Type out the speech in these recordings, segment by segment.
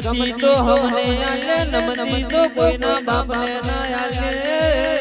ગમતી તો હમને આલે નમતી તો કોઈના બાપને ના આલે.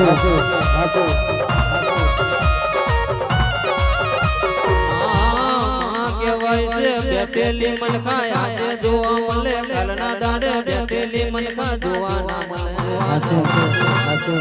હાચું હાચું. બેઠેલી મનખા આજે જોવા મળે કલના દાડે બેઠેલી મનખા જોવા મળે હાચું હાચું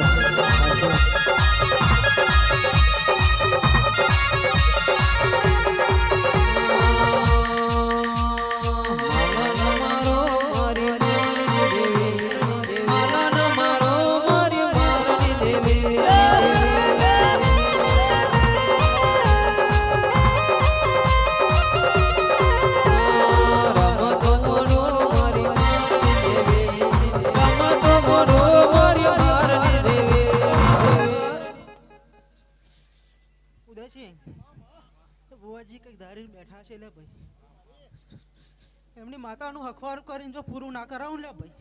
તો બુવાજી કંઈક ધારીને બેઠા છે લે ભાઈ. એમની માતાનું હખવાર કરીને જો પૂરું ના કરાવું લે ભાઈ.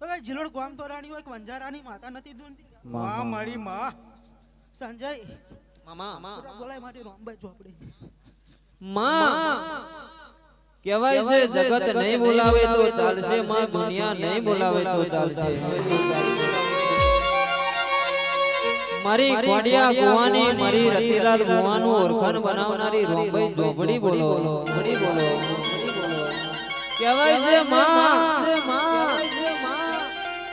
હવે જીલોડ ગામ તોરાણી હોય વંજારાની માતા નથી દૂંધી માં મારી માં. સંજય મામા પૂરા બોલાય મારી રામભાઈ ચોપડી માં. કહેવાય છે જગત નહીં બોલાવે તો ચાલશે. માં દુનિયા નહીં બોલાવે તો ચાલશે. મારી ગોડિયા ગોવાની મારી રતિલાલ ગોવાનું ઓરખન બનાવનારી રોમભાઈ જોબડી બોલો જોબડી બોલો. કહેવાય છે માં.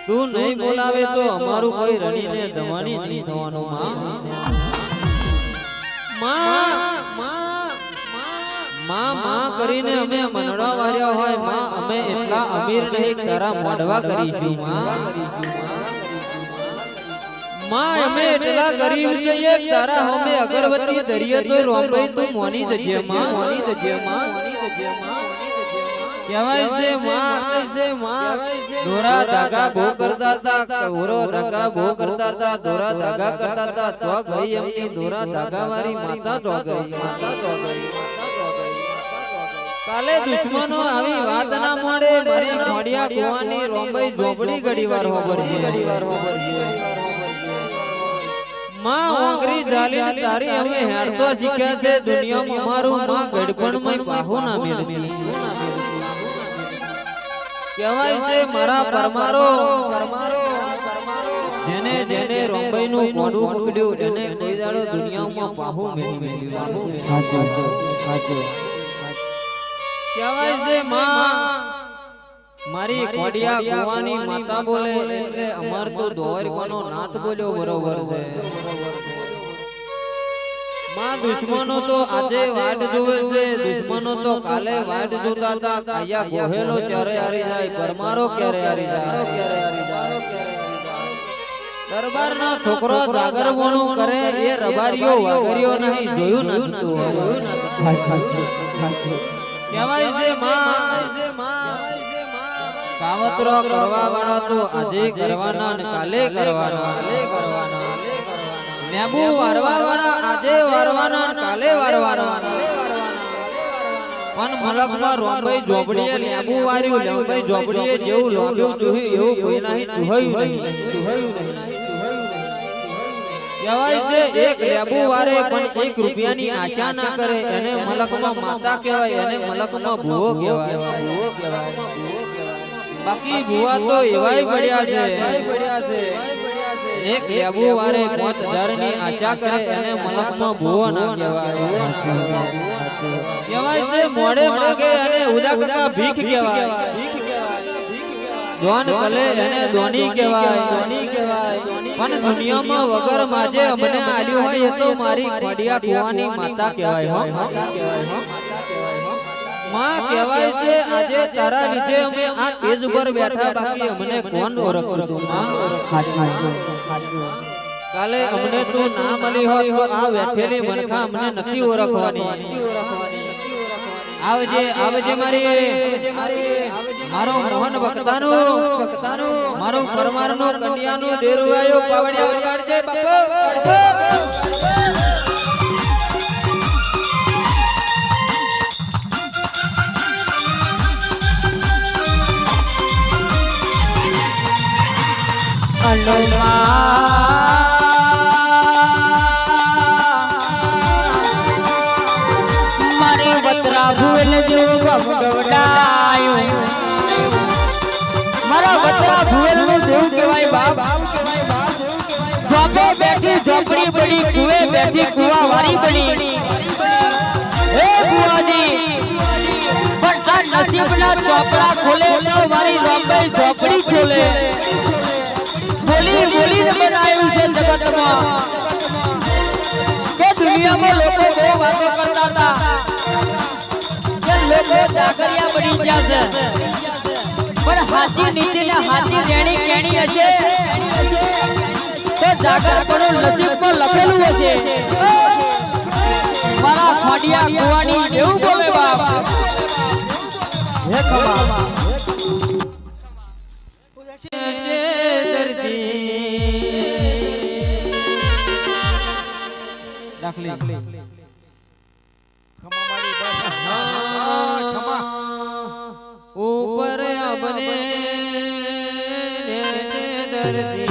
તું નહીં બોલાવે તો અમારું કોઈ રણીને દમાણી નહીં થવાનું માં. માં. માં. કરીને અમે મનડા વાર્યા હોયમાં. અમે એટલા અમીર નહીં તારા મોઢવા કરીશું માં. માં અમે એટલા ગરીબ છીએ તારા અમે અગરબત્તી ધરીએ તો રોમભાઈ તું મોની જજે માં. મોની જજે માં મોની જજે માં કહેવાય છે માં. છે માં દોરા ધાગા ભો કરતા હતા કવરો ધાગા ભો કરતા હતા દોરા ધાગા કરતા હતા તો ગઈ એમની, દોરા ધાગા વાળી માતા તો ગઈ માતા તો ગઈ કાલે દુશ્મનો આવી વાત ના મોડે મારી ઘોડિયા ગોવાની રોંબઈ ઝોપડી ઘડીવાર હોબરજી ઘડીવાર હોબરજી માં ઓંગરી જાલીને તારી અમે હેરતો શીખ્યા છે દુનિયામાં મારું માં ગડપણમાં બાહુ ના મેળવી કહેવાય છે મારા પરમારો. જેને જેને રોંબાઈ નું મોઢું પકડ્યું એને કોઈ દાડો દુનિયામાં બાહુ મેળવી કહેવાય છે માં મારી કોડિયા ગોવાની માતા બોલે એટલે અમાર તો દોર કોનો નાથ બોલ્યો બરોબર છે માં દુશ્મનો તો આજે વાટ જોવે છે દુશ્મનો તો કાલે વાટ જોતા હતા કાયા ગોહેલો ક્યારે હારી જાય પરમારો ક્યારે હારી જાય ક્યારે હારી જાય દરબારના છોકરો જાગરવણું કરે એ રબારીઓ વાગરીઓ નહીં જોયું ન સાચું કહેવાય છે માં કાવતરો કરવા વાળો તો આજે કરવાનો ને કાલે કરવાના. મેબુ વારવા વાળા આજે વારવાનો ને કાલે વારવાનો. પણ મલકમાં રોંભાઈ જોબડીએ લેબુ વાર્યું લેબુભાઈ જોબડીએ જેવું લોબ્યું જોયું એવું કોઈ નહીં. જોયું નહીં. કહેવાય છે એક લેબુ વારે પણ એક રૂપિયાની આશા ના કરે એને મલકમાં માતા કહેવાય એને મલકમાં ભૂવો કહેવાય. બાકી ભુવા તો એવાય પડ્યા છે. એક લેબુ વારે પાંચ ધરની આશા કરે એને મલકમાં ભુવો ના કહેવાય. કહેવાય. છે મોડે માગે અને ઉદા કરતા ભીખ કહેવાય. દોન કલે એને દોની કહેવાય. પણ દુનિયામાં વગર માજે અમને આલ્યું હોય એ તો મારી ખોડિયા કુવાની માતા કહેવાય હો. માં કહેવાય છે આજે તારા લીધે અમે આ તેજ ઉપર બેઠા બાકી અમને કોણ ઓળખતો? માં કાલે અમને તું ના મળી હોત તો આ બેઠેલી મનખા અમને નથી ઓળખવાની. આવજે આવજે મારી મારો મોહન ભક્તાનો મારો પરમારનો કન્યાનો દેરુવાયો પાવડિયા ઉડાડજે બાપો ભૂલ જેવું ગમગવડાયું મારા વતરા ભૂલનું દેવું કહેવાય બાપ. ઝોપે બેઠી ઝોપડી પડી, કુવે બેઠી કુવા વારી પડી. હે બુઆજી પણ આ નસીબના ચોપડા ખોલે, તો મારી ઝોપે ઝોપડી ખોલે. બોલી બોલીને બનાવ્યું છે જગતમાં. કે દુનિયામાં લોકો બહુ વાતો કરતા હતા. કે પણ હાથી નીતિ ને કેણી હશે. તો જાગર પણ નસીબમાં લખેલું હશે. મારા રાખલી. Sunday.